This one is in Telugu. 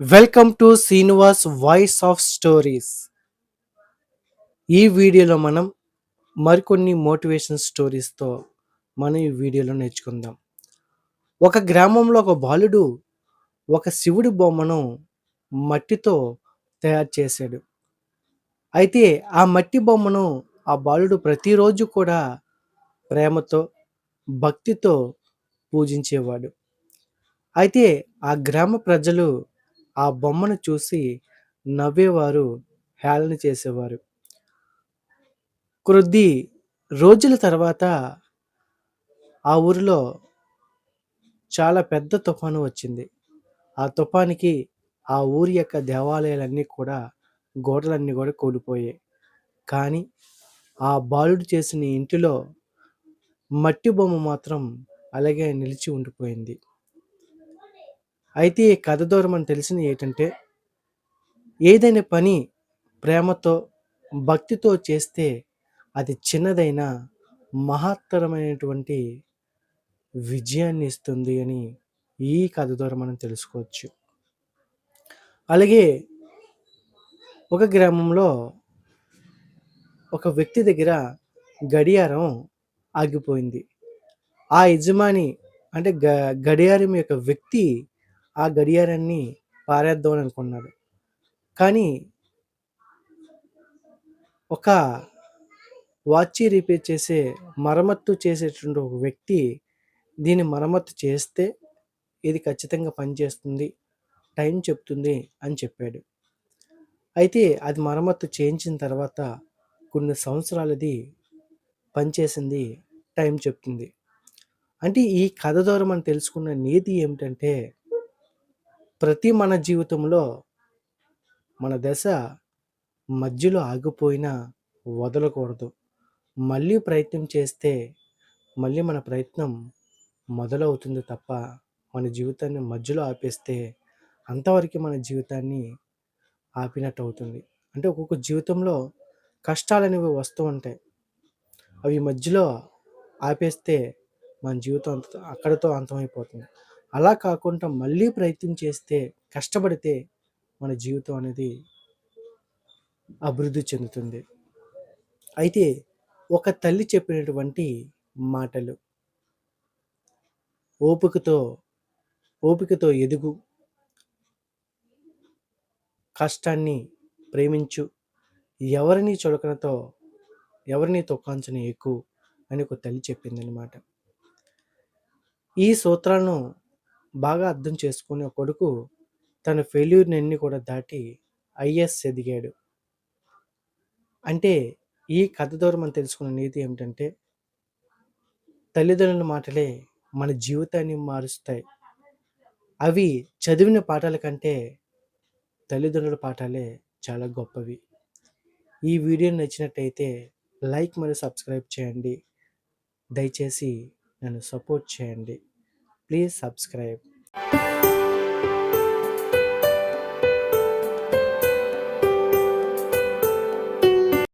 Welcome to Srinivas voice of stories ఈ వీడియోలో మనం మరికొన్ని మోటివేషన్ స్టోరీస్తో మనం ఈ వీడియోలో నేర్చుకుందాం. ఒక గ్రామంలో ఒక బాలుడు ఒక శివుడి బొమ్మను మట్టితో తయారు చేశాడు. అయితే ఆ మట్టి బొమ్మను ఆ బాలుడు ప్రతిరోజు కూడా ప్రేమతో భక్తితో పూజించేవాడు. అయితే ఆ గ్రామ ప్రజలు ఆ బొమ్మను చూసి నవ్వేవారు హేళన చేసేవారు. కొద్ది రోజుల తర్వాత ఆ ఊరిలో చాలా పెద్ద తుఫాను వచ్చింది. ఆ తుఫానికి ఆ ఊరి యొక్క దేవాలయాలన్నీ కూడా గోడలన్నీ కూడా కూలిపోయాయి. కానీ ఆ బాలుడు చేసిన ఇంటిలో మట్టి బొమ్మ మాత్రం అలాగే నిలిచి ఉండిపోయింది. అయితే ఈ కథ ద్వారా మనం తెలిసింది ఏంటంటే ఏదైనా పని ప్రేమతో భక్తితో చేస్తే అది చిన్నదైన మహత్తరమైనటువంటి విజయాన్ని ఇస్తుంది అని ఈ కథ ద్వారా మనం తెలుసుకోవచ్చు. అలాగే ఒక గ్రామంలో ఒక వ్యక్తి దగ్గర గడియారం ఆగిపోయింది. ఆ యజమాని అంటే గ గడియారం యొక్క వ్యక్తి ఆ గడియారాన్ని పారేద్దాం అని అనుకున్నాడు. కానీ ఒక వాచ్ రిపేర్ చేసే మరమ్మత్తు చేసేటువంటి ఒక వ్యక్తి దీన్ని మరమ్మత్తు చేస్తే ఇది ఖచ్చితంగా పనిచేస్తుంది టైం చెప్తుంది అని చెప్పాడు. అయితే అది మరమ్మత్తు చేయించిన తర్వాత కొన్ని సంవత్సరాలది పనిచేసింది టైం చెప్తుంది. అంటే ఈ కథ ద్వారా మనం తెలుసుకున్న నీతి ఏమిటంటే ప్రతి మన జీవితంలో మన దశ మధ్యలో ఆగిపోయినా వదలకూడదు. మళ్ళీ ప్రయత్నం చేస్తే మళ్ళీ మన ప్రయత్నం మొదలవుతుంది తప్ప మన జీవితాన్ని మధ్యలో ఆపేస్తే అంతవరకు మన జీవితాన్ని ఆపినట్టు అవుతుంది అంటే ఒక్కొక్క జీవితంలో కష్టాలు అనేవి వస్తూ ఉంటాయి. అవి మధ్యలో ఆపేస్తే మన జీవితం అంత అక్కడితో అంతమైపోతుంది. అలా కాకుండా మళ్ళీ ప్రయత్నం చేస్తే కష్టపడితే మన జీవితం అనేది అభివృద్ధి చెందుతుంది. అయితే ఒక తల్లి చెప్పినటువంటి మాటలు. ఓపికతో ఓపికతో ఎదుగు. కష్టాన్ని ప్రేమించు. ఎవరిని చులకనతో ఎవరిని తొక్కాంచని ఎక్కువ అని ఒక తల్లి చెప్పిందనమాట ఈ సూత్రాలను బాగా అర్థం చేసుకునే కొడుకు తన ఫెయిల్యూర్ని కూడా దాటి ఐఎస్ ఎదిగాడు. అంటే ఈ కథ ద్వారా మనం తెలుసుకున్న నీతి ఏమిటంటే తల్లిదండ్రుల మాటలే మన జీవితాన్ని మారుస్తాయి. అవి చదివిన పాఠాల కంటే తల్లిదండ్రుల పాఠాలే చాలా గొప్పవి. ఈ వీడియో నచ్చినట్టయితే లైక్ మరియు సబ్స్క్రైబ్ చేయండి. దయచేసి నన్ను సపోర్ట్ చేయండి. Please subscribe